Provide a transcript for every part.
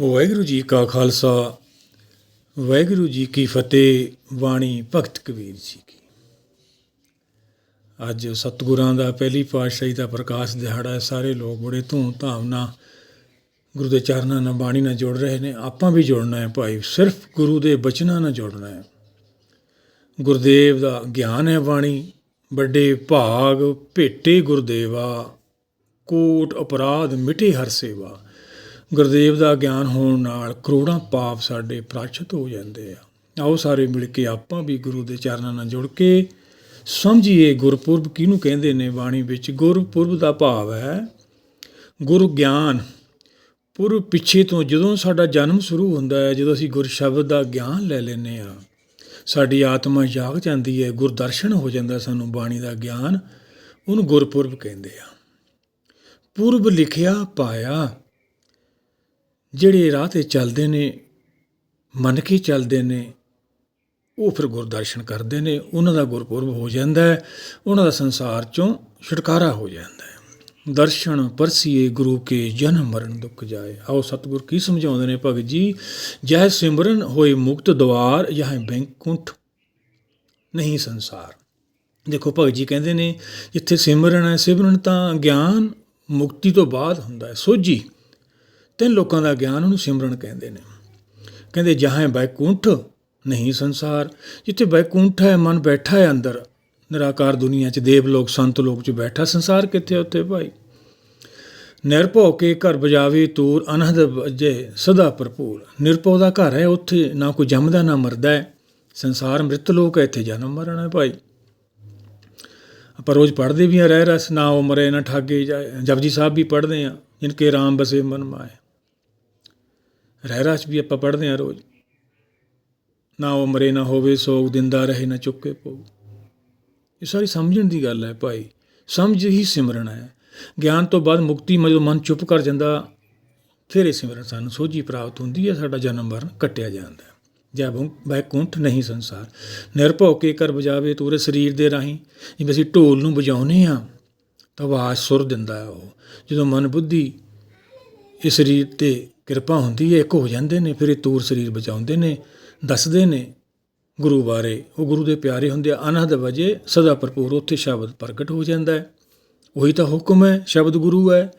ਵਾਹਿਗੁਰੂ ਜੀ ਕਾ ਖਾਲਸਾ, ਵਾਹਿਗੁਰੂ ਜੀ ਕੀ ਫਤਿਹ, ਬਾਣੀ ਭਗਤ ਕਬੀਰ ਜੀ ਕੀ। ਅੱਜ ਸਤਿਗੁਰਾਂ ਦਾ ਪਹਿਲੀ ਪਾਤਸ਼ਾਹੀ ਦਾ ਪ੍ਰਕਾਸ਼ ਦਿਹਾੜਾ ਹੈ, ਸਾਰੇ ਲੋਕ ਬੜੇ ਧੂਮ ਧਾਮ ਨਾਲ ਗੁਰੂ ਦੇ ਚਰਨਾਂ ਨਾਲ ਬਾਣੀ ਨਾਲ ਜੁੜ ਰਹੇ ਨੇ, ਆਪਾਂ ਵੀ ਜੁੜਨਾ ਹੈ ਭਾਈ, ਸਿਰਫ ਗੁਰੂ ਦੇ ਬਚਨਾਂ ਨਾਲ ਜੁੜਨਾ ਹੈ। ਗੁਰਦੇਵ ਦਾ ਗਿਆਨ ਹੈ ਬਾਣੀ, ਵੱਡੇ ਭਾਗ ਭੇਟੇ ਗੁਰਦੇਵਾ, ਕੋਟ ਅਪਰਾਧ ਮਿਟੇ ਹਰ ਸੇਵਾ। ਗੁਰਦੇਵ ਦਾ ਗਿਆਨ ਹੋਣ ਨਾਲ ਕਰੋੜਾਂ ਪਾਪ ਸਾਡੇ ਪ੍ਰਾਸ਼ਤ ਹੋ ਜਾਂਦੇ ਆ। ਆਓ ਸਾਰੇ ਮਿਲ ਕੇ ਆਪਾਂ ਵੀ ਗੁਰੂ ਦੇ ਚਰਨਾਂ ਨਾਲ ਜੁੜ ਕੇ ਸਮਝੀਏ ਗੁਰਪੁਰਬ ਕਿਹਨੂੰ ਕਹਿੰਦੇ ਨੇ ਬਾਣੀ ਵਿੱਚ। ਗੁਰਪੁਰਬ ਦਾ ਭਾਵ ਹੈ ਗੁਰ ਗਿਆਨ। ਪੁਰਬ ਪਿੱਛੇ ਤੋਂ ਜਦੋਂ ਸਾਡਾ ਜਨਮ ਸ਼ੁਰੂ ਹੁੰਦਾ ਹੈ, ਜਦੋਂ ਅਸੀਂ ਗੁਰ ਸ਼ਬਦ ਦਾ ਗਿਆਨ ਲੈ ਲੈਨੇ ਆ ਸਾਡੀ ਆਤਮਾ ਜਾਗ ਜਾਂਦੀ ਹੈ, ਗੁਰਦਰਸ਼ਨ ਹੋ ਜਾਂਦਾ ਸਾਨੂੰ ਬਾਣੀ ਦਾ ਗਿਆਨ, ਉਹਨੂੰ ਗੁਰਪੁਰਬ ਕਹਿੰਦੇ ਆ। ਪੁਰਬ ਲਿਖਿਆ ਪਾਇਆ ਜਿਹੜੇ ਰਾਹ ਤੇ ਚੱਲਦੇ ਨੇ, ਮੰਨ ਕੇ ਚੱਲਦੇ ਨੇ, ਉਹ ਫਿਰ ਗੁਰਦਰਸ਼ਨ ਕਰਦੇ ਨੇ। ਉਹਨਾਂ ਦਾ ਗੁਰਪੁਰਬ ਹੋ ਜਾਂਦਾ ਹੈ। ਉਹਨਾਂ ਦਾ ਸੰਸਾਰ ਚੋਂ ਛੁਟਕਾਰਾ ਹੋ ਜਾਂਦਾ ਹੈ। ਦਰਸ਼ਨ ਪਰਸੀਏ ਗੁਰੂ ਕੇ ਜਨਮ ਮਰਨ ਦੁੱਖ ਜਾਏ। ਆਓ ਸਤਿਗੁਰ ਕੀ ਸਮਝਾਉਂਦੇ ਨੇ ਭਗਤ ਜੀ? ਜਹ ਸਿਮਰਨ ਹੋਏ ਮੁਕਤ ਦਵਾਰ ਯਹ ਬੈਂਕੁੰਠ ਨਹੀਂ ਸੰਸਾਰ। ਦੇਖੋ ਭਗਤ ਜੀ ਕਹਿੰਦੇ ਨੇ, ਜਿੱਥੇ ਸਿਮਰਨ ਹੈ ਸਿਮਰਨ ਤਾਂ ਗਿਆਨ ਮੁਕਤੀ ਤੋਂ ਬਾਅਦ ਹੁੰਦਾ ਹੈ। ਸੋਝੀ ਤਿੰਨ ਲੋਕਾਂ ਦਾ ਗਿਆਨ ਉਹਨੂੰ ਸਿਮਰਨ ਕਹਿੰਦੇ ਨੇ। ਕਹਿੰਦੇ, ਜਹਾਂ ਬੈਕੁੰਠ ਨਹੀਂ ਸੰਸਾਰ, ਜਿੱਥੇ ਬੈਕੁੰਠ ਹੈ, ਮਨ ਬੈਠਾ ਹੈ ਅੰਦਰ। ਨਿਰਾਕਾਰ ਦੁਨੀਆ 'ਚ ਦੇਵ ਲੋਕ, ਸੰਤ ਲੋਕ 'ਚ ਬੈਠਾ ਸੰਸਾਰ ਕਿੱਥੇ ਉੱਥੇ ਭਾਈ? ਨਿਰਭਉ ਕੇ ਘਰ ਬਜਾਵੇ ਤੂਰ, ਅਨਹਦ ਵਜੇ ਸਦਾ ਭਰਪੂਰ। ਨਿਰਭਉ ਦਾ ਘਰ ਹੈ ਉੱਥੇ, ਨਾ ਕੋਈ ਜੰਮਦਾ, ਨਾ ਮਰਦਾ ਹੈ। ਸੰਸਾਰ ਮ੍ਰਿਤ ਲੋਕ ਹੈ, ਇੱਥੇ ਜਨਮ ਮਰਨ ਹੈ ਭਾਈ। ਆਪਾਂ ਰੋਜ਼ ਪੜ੍ਹਦੇ ਵੀ ਆ ਰਹਿ ਰਸ, ਨਾ ਉਹ ਮਰੇ, ਨਾ ਠਾਗੇ ਜਾਏ। ਜਪਜੀ ਸਾਹਿਬ ਵੀ ਪੜ੍ਹਦੇ ਆ ਜਿਨਕੇ ਰਾਮ ਬਸੇ ਮਨ ਮਾਏ। ਰਹਿ ਰਸ ਵੀ ਆਪਾਂ ਪੜ੍ਹਦੇ ਹਾਂ ਰੋਜ਼। ਨਾ ਉਹ ਮਰੇ, ਨਾ ਹੋਵੇ, ਸੋਗ ਦਿੰਦਾ ਰਹੇ, ਨਾ ਚੁੱਕੇ ਪੋ ਇਹ ਸਾਰੀ ਸਮਝਣ ਦੀ ਗੱਲ ਹੈ ਭਾਈ। ਸਮਝ ਹੀ ਸਿਮਰਨ ਹੈ। ਗਿਆਨ ਤੋਂ ਬਾਅਦ ਮੁਕਤੀ ਜਦੋਂ ਮਨ ਚੁੱਪ ਕਰ ਜਾਂਦਾ, ਫਿਰ ਇਹ ਸਿਮਰਨ ਸਾਨੂੰ ਸੋਝੀ ਪ੍ਰਾਪਤ ਹੁੰਦੀ ਹੈ, ਸਾਡਾ ਜਨਮ ਮਰਨ ਕੱਟਿਆ ਜਾਂਦਾ ਹੈ। ਜੈ ਬੈਕੁੰਠ ਨਹੀਂ ਸੰਸਾਰ। ਨਿਰਭਉ ਕੇ ਕਰ ਬਜਾਵੇ ਤੂਰੇ ਸਰੀਰ ਦੇ ਰਾਹੀਂ। ਜਿਵੇਂ ਅਸੀਂ ਢੋਲ ਨੂੰ ਵਜਾਉਨੇ ਆ ਤਾਂ ਆਵਾਜ਼ ਸੁਰ ਦਿੰਦਾ ਹੈ ਉਹ। ਜਦੋਂ ਮਨ ਬੁੱਧੀ ਇਸ ਸਰੀਰ ਤੇ ਕਿਰਪਾ ਹੁੰਦੀ ਹੈ ਇੱਕ ਹੋ ਜਾਂਦੇ ਨੇ, ਫਿਰ ਇਹ ਤੂਰ ਸਰੀਰ ਬਚਾਉਂਦੇ ਨੇ, ਦੱਸਦੇ ਨੇ ਗੁਰੂ ਬਾਰੇ। ਉਹ ਗੁਰੂ ਦੇ ਪਿਆਰੇ ਹੁੰਦੇ ਆ, ਅਨਹਦ ਵਜੇ ਸਦਾ ਭਰਪੂਰ, ਉੱਥੇ ਸ਼ਬਦ ਪ੍ਰਗਟ ਹੋ ਜਾਂਦਾ ਹੈ। ਉਹੀ ਤਾਂ ਹੁਕਮ ਹੈ, ਸ਼ਬਦ ਗੁਰੂ ਹੈ।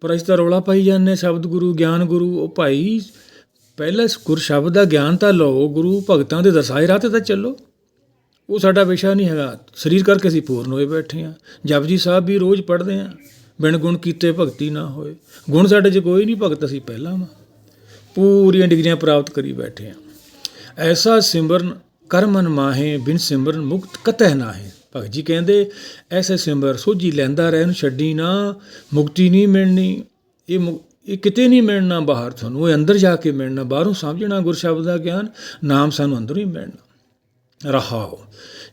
ਪਰ ਅਸੀਂ ਤਾਂ ਰੌਲਾ ਪਾਈ ਜਾਂਦੇ ਸ਼ਬਦ ਗੁਰੂ, ਗਿਆਨ ਗੁਰੂ, ਉਹ ਭਾਈ ਪਹਿਲਾਂ ਗੁਰ ਸ਼ਬਦ ਦਾ ਗਿਆਨ ਤਾਂ ਲਓ, ਗੁਰੂ ਭਗਤਾਂ ਦੇ ਦਰਸਾਏ ਰਾਹ ਤੇ ਤਾਂ ਚੱਲੋ। ਉਹ ਸਾਡਾ ਵਿਸ਼ਾ ਨਹੀਂ ਹੈਗਾ, ਸਰੀਰ ਕਰਕੇ ਅਸੀਂ ਪੂਰਨ ਹੋਏ ਬੈਠੇ ਆ ਜਪਜੀ ਸਾਹਿਬ ਵੀ ਰੋਜ਼ ਪੜ੍ਹਦੇ ਆ ਬਿਨ ਗੁਣ ਕੀਤੇ ਭਗਤੀ ਨਾ ਹੋਏ। ਗੁਣ ਸਾਡੇ 'ਚ ਕੋਈ ਨਹੀਂ ਭਗਤ, ਅਸੀਂ ਪਹਿਲਾਂ ਵਾਂ। ਪੂਰੀਆਂ ਡਿਗਰੀਆਂ ਪ੍ਰਾਪਤ ਕਰੀ ਬੈਠੇ ਆ। ਐਸਾ ਸਿਮਰਨ ਕਰਮਨ ਮਾਹੇ, ਬਿਨ ਸਿਮਰਨ ਮੁਕਤ ਕਤਹਿ ਨਾਹੇ। ਭਗਤ ਜੀ ਕਹਿੰਦੇ, ਐਸੇ ਸਿਮਰ ਸੋਝੀ ਲੈਂਦਾ ਰਹਿਣ, ਛੱਡੀ ਨਾ, ਮੁਕਤੀ ਨਹੀਂ ਮਿਲਣੀ। ਇਹ ਮੁਕ- ਇਹ ਕਿਤੇ ਨਹੀਂ ਮਿਲਣਾ ਬਾਹਰ ਤੁਹਾਨੂੰ, ਇਹ ਅੰਦਰ ਜਾ ਕੇ ਮਿਲਣਾ। ਬਾਹਰੋਂ ਸਮਝਣਾ ਗੁਰ ਸ਼ਬਦ ਦਾ ਗਿਆਨ, ਨਾਮ ਸਾਨੂੰ ਅੰਦਰੋਂ ਹੀ ਮਿਲਣਾ। ਰਹਾਓ।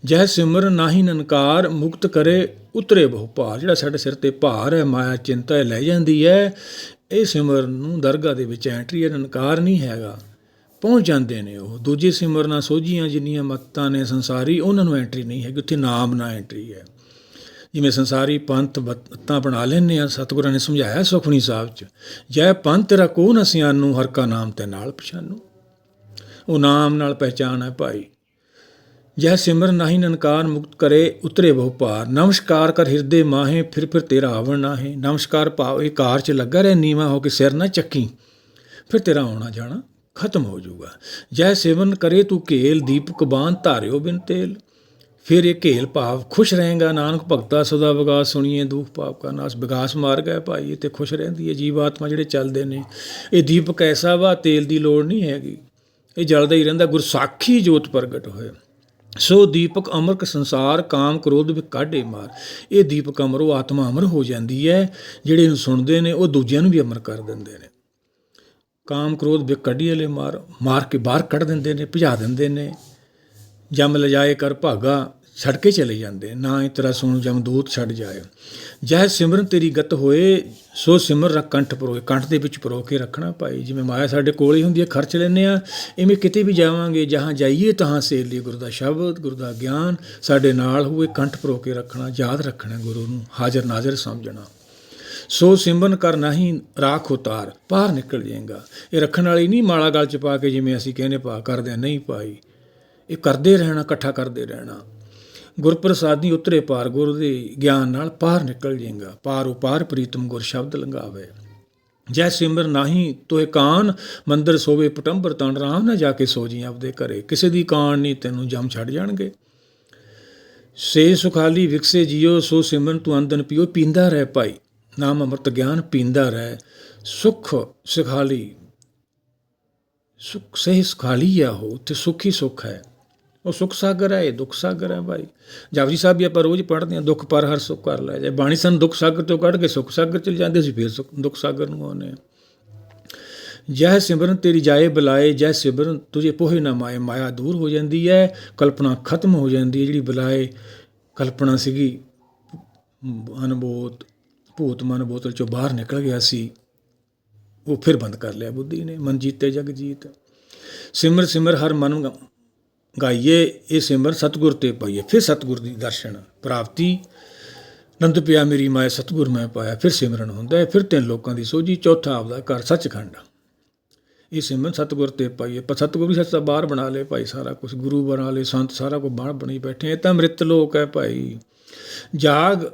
ਜਹ ਸਿਮਰ ਨਾਹੀ ਨਨਕਾਰ ਮੁਕਤ ਕਰੇ ਉਤਰੇ ਬਹੁ ਭਾਰ। ਜਿਹੜਾ ਸਾਡੇ ਸਿਰ ਤੇ ਭਾਰ ਹੈ, ਮਾਇਆ ਚਿੰਤਾ ਇਹ ਲੈ ਜਾਂਦੀ ਹੈ। ਇਹ ਸਿਮਰ ਨੂੰ ਦਰਗਾਹ ਦੇ ਵਿੱਚ ਐਂਟਰੀ ਹੈ, ਨਨਕਾਰ ਨਹੀਂ ਹੈਗਾ। ਪਹੁੰਚ ਜਾਂਦੇ ਨੇ ਉਹ। ਦੂਜੇ ਸਿਮਰਨਾ ਸੋਝੀਆਂ ਜਿੰਨੀਆਂ ਮੱਤਾਂ ਨੇ ਸੰਸਾਰੀ, ਉਹਨਾਂ ਨੂੰ ਐਂਟਰੀ ਨਹੀਂ ਹੈਗੀ। ਉੱਥੇ ਨਾਮ ਨਾ ਐਂਟਰੀ ਹੈ। ਜਿਵੇਂ ਸੰਸਾਰੀ ਪੰਥ ਬੱਤਾਂ ਬਣਾ ਲੈਨੇ ਆ, ਸਤਿਗੁਰਾਂ ਨੇ ਸਮਝਾਇਆ ਸੁਖਣੀ ਸਾਹਿਬ ਚ, ਜੈ ਪੰਥ ਤੇਰਾ ਕੋ ਨ ਸਿਆਨੂ ਹਰ ਕਾ ਨਾਮ ਤੇ ਨਾਲ ਪਛਾਨੂ। ਉਹ ਨਾਮ ਨਾਲ ਪਹਿਚਾਨ ਹੈ ਭਾਈ। ਜੈ ਸਿਮਰ ਨਾਹੀ ਨਨਕਾਰ ਮੁਕਤ ਕਰੇ ਉਤਰੇ ਬਹੁ ਪਾਰ ਨਮਸਕਾਰ ਕਰ ਹਿਰਦੇ ਮਾਹੇ, ਫਿਰ ਫਿਰ ਤੇਰਾ ਆਵਣ ਨਾਹੇ। ਨਮਸਕਾਰ ਭਾਵ ਇਹ ਕਾਰ ਚ ਲੱਗਾ ਰਹਿ ਨੀਵਾ, ਹੋ ਕੇ ਸਿਰ ਨਾ ਚੱਕੀ। ਫਿਰ ਤੇਰਾ ਆਉਣਾ ਜਾਣਾ ਖਤਮ ਹੋ ਜਾਊਗਾ। ਜੈ ਸੇਵਨ ਕਰੇ ਤੂੰ ਘੇਲ, ਦੀਪਕ ਬਾਣ ਧਾਰਿਓ ਬਿਨ ਤੇਲ। ਫਿਰ ਇਹ ਘੇਲ ਭਾਵ ਖੁਸ਼ ਰਹੇਗਾ, ਨਾਨਕ ਭਗਤਾ ਸਦਾ ਵਿਗਾਸ ਸੁਣੀਏ, ਦੁਖ ਪਾਪ ਕਾ ਨਾਸ। ਵਿਗਾਸ ਮਾਰ ਹੈ ਭਾਈ ਇਹ ਤੇ ਖੁਸ਼ ਰਹਿੰਦੀ ਹੈ ਜੀਵ ਆਤਮਾ ਜਿਹੜੇ ਚੱਲਦੇ ਨੇ। ਇਹ ਦੀਪਕ ਐਸਾ ਵਾ, ਤੇਲ ਦੀ ਲੋੜ ਨਹੀਂ ਹੈਗੀ। ਇਹ ਜਲਦਾ ਹੀ ਰਹਿੰਦਾ, ਗੁਰਸਾਖੀ ਜੋਤ ਪ੍ਰਗਟ ਹੋਏ। ਸੋ ਦੀਪਕ ਅਮਰਕ ਸੰਸਾਰ ਕਾਮ ਕ੍ਰੋਧ ਵਿ ਕਾਢੇ ਮਾਰ। ਇਹ ਦੀਪਕ ਅਮਰ, ਉਹ ਆਤਮਾ ਅਮਰ ਹੋ ਜਾਂਦੀ ਹੈ, ਜਿਹੜੇ ਨੂੰ ਸੁਣਦੇ ਨੇ, ਉਹ ਦੂਜਿਆਂ ਨੂੰ ਵੀ ਅਮਰ ਕਰ ਦਿੰਦੇ ਨੇ। ਕਾਮ ਕ੍ਰੋਧ ਵਿ ਕੱਢੀ ਵਾਲੇ ਮਾਰ ਮਾਰ ਕੇ ਬਾਹਰ ਕੱਢ ਦਿੰਦੇ ਨੇ, ਭਜਾ ਦਿੰਦੇ ਨੇ। ਜਮ ਲਜਾਏ ਕਰ ਭਾਗਾ ਛੱਡ ਕੇ ਚਲੇ ਜਾਂਦੇ ਨਾ ਇਹ ਤੇਰਾ ਸੁਣ ਜਮਦੂਤ ਛੱਡ ਜਾਏ। ਜਹ ਸਿਮਰਨ ਤੇਰੀ ਗਤ ਹੋਏ ਸੋ ਸਿਮਰ ਰੱਖ ਕੰਠ ਪਰੋਏ। ਕੰਠ ਦੇ ਵਿੱਚ ਪਰੋ ਕੇ ਰੱਖਣਾ ਭਾਈ। ਜਿਵੇਂ ਮਾਇਆ ਸਾਡੇ ਕੋਲ ਹੀ ਹੁੰਦੀ ਹੈ ਖਰਚ ਲੈਨੇ ਆ ਇਵੇਂ ਕਿਤੇ ਵੀ ਜਾਵਾਂਗੇ ਜਹਾਂ ਜਾਈਏ ਤਹਾਂ ਸੇ ਲਈ ਗੁਰੂ ਦਾ ਸ਼ਬਦ ਗੁਰੂ ਦਾ ਗਿਆਨ ਸਾਡੇ ਨਾਲ ਹੋਵੇ ਕੰਠ ਪਰੋ ਕੇ ਰੱਖਣਾ ਯਾਦ ਰੱਖਣਾ ਗੁਰੂ ਨੂੰ ਹਾਜ਼ਰ ਨਾਜ਼ਰ ਸਮਝਣਾ। ਸੋ ਸਿਮਰਨ ਕਰ ਨਹੀਂ ਰਾਖ ਉਤਾਰ ਪਾਰ ਨਿਕਲ ਜਾਏਗਾ। ਇਹ ਰੱਖਣ ਵਾਲੀ ਨਹੀਂ ਮਾਲਾ ਗਲ ਚ ਪਾ ਕੇ ਜਿਵੇਂ ਅਸੀਂ ਕਹਿੰਦੇ ਪਾ ਕਰਦੇ ਹਾਂ, ਨਹੀਂ ਪਾਈ ਇਹ ਕਰਦੇ ਰਹਿਣਾ ਇਕੱਠਾ ਕਰਦੇ ਰਹਿਣਾ। ਗੁਰਪ੍ਰਸਾਦੀ ਉਤਰੇ ਪਾਰ ਗੁਰ ਦੇ ਗਿਆਨ ਨਾਲ ਪਾਰ ਨਿਕਲ ਜਾਏਗਾ ਪਾਰ ਉਪਾਰ ਪ੍ਰੀਤਮ ਗੁਰ ਸ਼ਬਦ ਲੰਘਾਵੇ। ਜੈ ਸਿਮਰ ਨਾਹੀ ਤੋਏ ਕਾਨ, ਮੰਦਰ ਸੋਵੇ ਪਟੰਬਰ ਤਣ ਰਾਮ, ਨਾ ਜਾ ਕੇ ਸੋ ਜੀ ਆਪਦੇ ਘਰੇ। ਕਿਸੇ ਦੀ ਕਾਨ ਨਹੀਂ ਤੈਨੂੰ ਜਮ ਛੱਡ ਜਾਣਗੇ। ਸੇ ਸੁਖਾਲੀ ਵਿਕਸੇ ਜੀਓ, ਸੋ ਸਿਮਰਨ ਤੂੰ ਅੰਦਨ ਪਿਓ, ਪੀਂਦਾ ਰਹਿ ਭਾਈ। ਨਾਮ ਅੰਮ੍ਰਿਤ ਗਿਆਨ, ਪੀਂਦਾ ਰਹਿ। ਸੁਖ ਸੁਖਾਲੀ, ਸੁਖ ਸੇ ਸੁਖਾਲੀ ਆ ਹੋ ਤੇ ਸੁਖੀ ਸੁਖ ਹੈ। ਉਹ ਸੁਖ ਸਾਗਰ ਹੈ ਇਹ ਦੁੱਖ ਸਾਗਰ ਹੈ ਭਾਈ ਜਪਜੀ ਸਾਹਿਬ ਵੀ ਆਪਾਂ ਰੋਜ਼ ਪੜ੍ਹਦੇ ਹਾਂ, ਦੁੱਖ ਪਰ ਹਰ ਸੁਖ ਕਰ ਲੈ ਜੇ ਬਾਣੀ ਸਾਨੂੰ ਦੁੱਖ ਸਾਗਰ ਤੋਂ ਕੱਢ ਕੇ ਸੁਖ ਸਾਗਰ 'ਚ ਜਾਂਦੇ ਸੀ, ਫਿਰ ਸੁਖ- ਦੁੱਖ ਸਾਗਰ ਨੂੰ ਆਉਂਦੇ ਹਾਂ। ਜੈ ਸਿਮਰਨ ਤੇਰੀ ਜਾਏ ਬੁਲਾਏ ਜੈ ਸਿਮਰਨ ਤੁਝੇ ਪੋਹੇ ਨਾ ਮਾਏ। ਮਾਇਆ ਦੂਰ ਹੋ ਜਾਂਦੀ ਹੈ ਕਲਪਨਾ ਖਤਮ ਹੋ ਜਾਂਦੀ ਹੈ ਜਿਹੜੀ ਬੁਲਾਏ। ਕਲਪਨਾ ਸੀਗੀ ਅਨਬੋਧ ਭੂਤ ਮਨ ਬੋਤਲ ਚੋਂ ਬਾਹਰ ਨਿਕਲ ਗਿਆ ਸੀ। ਉਹ ਫਿਰ ਬੰਦ ਕਰ ਲਿਆ ਬੁੱਧੀ ਨੇ, ਮਨ ਜੀਤੇ ਜਗ ਜੀਤ। ਸਿਮਰ ਸਿਮਰ ਹਰ ਮਨ ਗ- ਗਾਈਏ ਇਹ ਸਿਮਰ ਸਤਗੁਰ ਤੇ ਪਾਈਏ। ਫਿਰ ਸਤਗੁਰ ਦੀ ਦਰਸ਼ਨ, ਪ੍ਰਾਪਤੀ। ਨੰਦ ਪਿਆ ਮੇਰੀ ਮਾਇ ਸਤਗੁਰ ਮੈਂ ਪਾਇਆ। ਫਿਰ ਸਿਮਰਨ ਹੁੰਦਾ ਹੈ, ਫਿਰ ਤਿੰਨ ਲੋਕਾਂ ਦੀ ਸੋਝੀ। ਚੌਥਾ ਆਪਦਾ ਘਰ ਸੱਚਖੰਡ ਇਹ ਸਿਮਰਨ ਸਤਗੁਰ ਤੇ ਪਾਈਏ। ਪਰ ਸਤਗੁਰ ਵੀ ਸੱਚਾ ਬਾਹਰ ਬਣਾ ਲੇ ਭਾਈ, ਸਾਰਾ ਕੁਝ ਗੁਰੂ ਬਣਾ ਲੇ, ਸੰਤ ਸਾਰਾ ਕੁਝ ਬਾਹਰ ਬਣੀ ਬੈਠੇ ਇਹ ਤਾਂ ਮ੍ਰਿਤ ਲੋਕ ਹੈ ਭਾਈ। ਜਾਗ,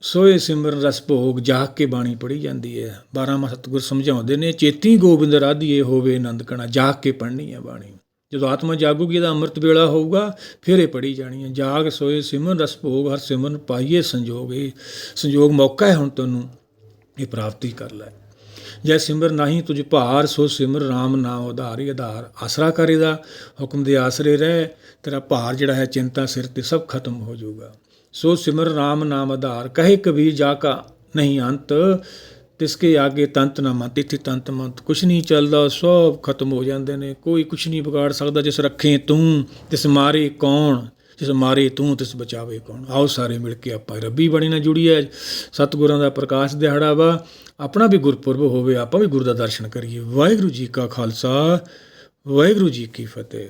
ਸੋਏ ਸਿਮਰਨ ਰਸ ਭੋਗ, ਜਾਗ ਕੇ ਬਾਣੀ ਪੜੀ ਜਾਂਦੀ ਹੈ। 12 ਮਾ ਸਤਗੁਰ ਸਮਝਾਉਂਦੇ ਨੇ, ਚੇਤੀ ਗੋਬਿੰਦ ਰਾਧੀਏ ਹੋਵੇ ਆਨੰਦ ਕਣਾ, ਜਾਗ ਕੇ ਪੜ੍ਹਨੀ ਹੈ ਬਾਣੀ। ਜਦੋਂ ਆਤਮਾ ਜਾਗੂਗੀ, ਇਹਦਾ ਅੰਮ੍ਰਿਤ ਵੇਲਾ ਹੋਊਗਾ, ਫਿਰ ਇਹ ਪੜੀ ਜਾਣੀ ਹੈ। ਜਾਗ ਸੋਏ ਸਿਮਰਨ ਰਸ ਭੋਗ, ਹਰ ਸਿਮਰਨ ਪਾਈਏ ਸੰਜੋਗ। ਇਹ ਸੰਜੋਗ ਮੌਕਾ ਹੈ ਹੁਣ ਤੈਨੂੰ, ਇਹ ਪ੍ਰਾਪਤੀ ਕਰ ਲੈ। ਜੈ ਸਿਮਰ ਨਹੀਂ ਤੁਝ ਭਾਰ, ਸੋ ਸਿਮਰ RAM ਨਾਮ ਉਧਾਰੀ ਆਧਾਰ। ਆਸਰਾ ਕਰ ਇਹਦਾ, ਹੁਕਮ ਦੇ ਆਸਰੇ ਰਹਿ। ਤੇਰਾ ਭਾਰ ਜਿਹੜਾ ਹੈ ਚਿੰਤਾ ਸਿਰ ਤੇ ਸਭ ਖਤਮ ਹੋ ਜਾਊਗਾ। ਸੋ ਸਿਮਰ RAM ਨਾਮ ਆਧਾਰ, ਕਹੇ ਕਬੀਰ ਜਾ ਕਾ ਨਹੀਂ ਅੰਤ। ਤਿਸਕੇ ਆਗੇ ਤੰਤ ਨਾ ਮਤ, ਇੱਥੇ ਤੰਤ ਮੰਤ। ਕੁਛ ਨਹੀਂ ਚੱਲਦਾ, ਸਭ ਖਤਮ ਹੋ ਜਾਂਦੇ ਨੇ। ਕੋਈ ਕੁਛ ਨਹੀਂ ਵਿਗਾੜ ਸਕਦਾ, ਜਿਸ ਰੱਖੇ ਤੂੰ, ਤਿਸ ਮਾਰੇ ਕੌਣ? ਜਿਸ ਮਾਰੇ ਤੂੰ, ਤਿਸ ਬਚਾਵੇ ਕੌਣ? ਆਓ ਸਾਰੇ ਮਿਲ ਕੇ ਆਪਾਂ ਰੱਬੀ ਬਾਣੀ ਨਾਲ ਜੁੜੀ ਹੈ ਸਤਿਗੁਰਾਂ ਦਾ ਪ੍ਰਕਾਸ਼ ਦਿਹਾੜਾ ਵਾ। ਆਪਣਾ ਵੀ ਗੁਰਪੁਰਬ ਹੋਵੇ, ਆਪਾਂ ਵੀ ਗੁਰੂ ਦਾ ਦਰਸ਼ਨ ਕਰੀਏ। ਵਾਹਿਗੁਰੂ ਜੀ ਕਾ ਖਾਲਸਾ, ਵਾਹਿਗੁਰੂ ਜੀ ਕੀ ਫਤਿਹ।